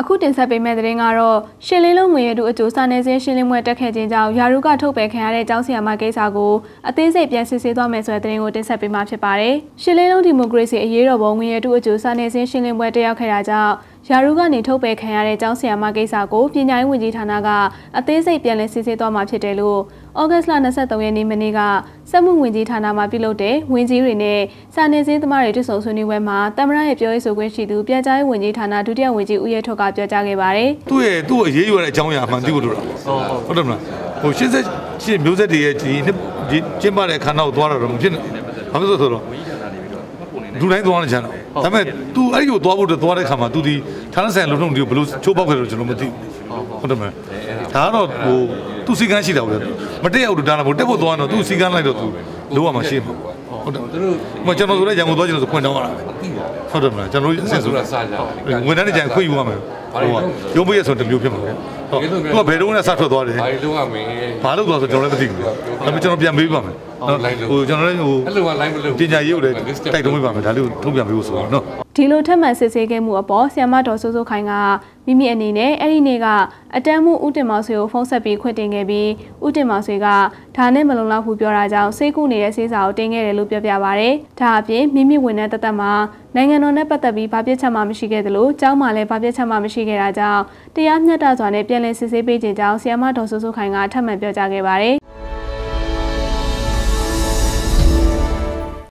အခုတင်ဆက်ပေးမယ့်သတင်းကတော့ရှင်းလင်းလုံးငွေရတုအကျိုးစာနယ်ဇင်းရှင်းလင်းပွဲတက်ခဲ့ခြင်းကြောင့်ယာရုကထုတ်ပယ်ခံရတဲ့ကျောင်းဆရာမကိစ္စကိုအသေးစိတ်ပြန်စစ်ဆေးသွားမယ်ဆိုတဲ့သတင်းကိုတင်ဆက်ပေးမှာဖြစ်ပါတယ်။ရှင်းလင်းလုံးဒီမိုကရေစီအရေးတော်ပုံငွေရတုအကျိုးစာနယ်ဇင်းရှင်းလင်းပွဲတက်ရောက်ခဲ့တာကြောင့်ယာရုကနေထုတ်ပယ်ခံရတဲ့ကျောင်းဆရာမကိစ္စကိုပညာရေးဝန်ကြီးဌာနကအသေးစိတ်ပြန်လည်စစ်ဆေးသွားမှာဖြစ်တယ်လို့ဩဂတ်လ23ရက်နေ့မနေ့က စက်မှုဝန်ကြီးဌာနမှပြုလုပ်တဲ့ဝန်ကြီးတွေနဲ့စာနယ်ဇင်းသမားတွေတွေ့ဆုံဆွေးနွေးပွဲမှာတမရရဲ့ပြောရေးဆိုခွင့်ရှိသူပြည်ကြားရေးဝန်ကြီးဌာနဒုတိယဝန်ကြီးဦးရဲထွတ်ကပြောကြားခဲ့ပါတယ်။သူ့ရဲ့သူ့ကိုအရေးယူရတဲ့အကြောင်းအရာအမှန်သိဖို့လိုတာဟုတ်တယ်မလားဟို88မျိုးဆက်တည်းရဲ့ဒီနှစ်ဒီကျင်းပတဲ့ခန္ဓာကိုသွားတာတော့မဖြစ်နဲ့ဘာလို့လဲဆိုတော့လူတိုင်းသွားနေကြတာ ဒါပေမဲ့ तू အဲ့ဒီကိုသွားဖို့အတွက်သွားတဲ့ခါမှာ तू ဒီဌာနဆိုင်လုံလုံတွေကိုဘယ်လိုချိုးပေါက်ခဲ့တယ်လို့ကျွန်တော်မသိဘူးဟုတ်တယ်မလားဒါကတော့ဟိုသူစီကန်းရှိတာပေါ့မတက်ရောက်လို့ဒါနာဖို့တက်ဖို့သွားတော့ तू စီကန်းလိုက်တော့ तू လိုရမှာရှိမှာဟုတ်တယ်မကျွန်တော်ဆိုလည်းရန်ကုန်သွားကျွန်တော်ဆိုခွင့်တောင်းရတာဟုတ်တယ်မလားကျွန်တော်တို့အဆင်ဆို စကြတယ် ဝန်ထမ်းတွေကြရင်ခွင့်ယူရမယ်ဟိုက ရုံးပေးရဆိုတစ်မျိုးဖြစ်မှာပဲဟုတ်သူကဘယ်တော့မှစထွက်သွားတယ်ဘာလို့လုပ်ရမလဲဘာလို့သွားဆိုကျွန်တော်လည်းမသိဘူးဒါပေမဲ့ကျွန်တော်ပြန်ပေးပါမယ်ဟိုကျွန်တော်လည်းဟိုအဲ့လိုက line မလုပ်ပညာရေးကိုလည်းတိုက်တွန်းပေးပါမယ်ဒါလေးကိုထုတ်ပြန်ပေးဖို့ဆိုတော့နော် ဒီလိုထပ်မံစစ်ဆေးခဲ့မှုအပေါ်ဆီယမတော်စိုးစိုးခိုင်ကမိမိအနေနဲ့အဲ့ဒီနေ့ကအတန်းမှုဥတင်မောင်ဆွေကိုဖုန်းဆက်ပြီးခွင့်တင်ခဲ့ပြီးဥတင်မောင်ဆွေကဒါနဲ့မလုံလောက်ဘူးပြောတာကြောင့်စိတ်ကူးနေတဲ့စေးစာကိုတင်ခဲ့တယ်လို့ပြောပြပါဗျ။ဒါအပြင်မိမိဝင်တဲ့တသက်မှာနိုင်ငံတော်နဲ့ပတ်သက်ပြီးဘာပြစ်ချက်မှမရှိခဲ့သလိုကျောင်းမှာလည်းဘာပြစ်ချက်မှမရှိခဲ့တာကြောင့်တရားမျှတစွာနဲ့ပြန်လည်စစ်ဆေးပေးခြင်းကြောင့်ဆီယမတော်စိုးစိုးခိုင်ကထပ်မံပြောကြားခဲ့ပါတယ်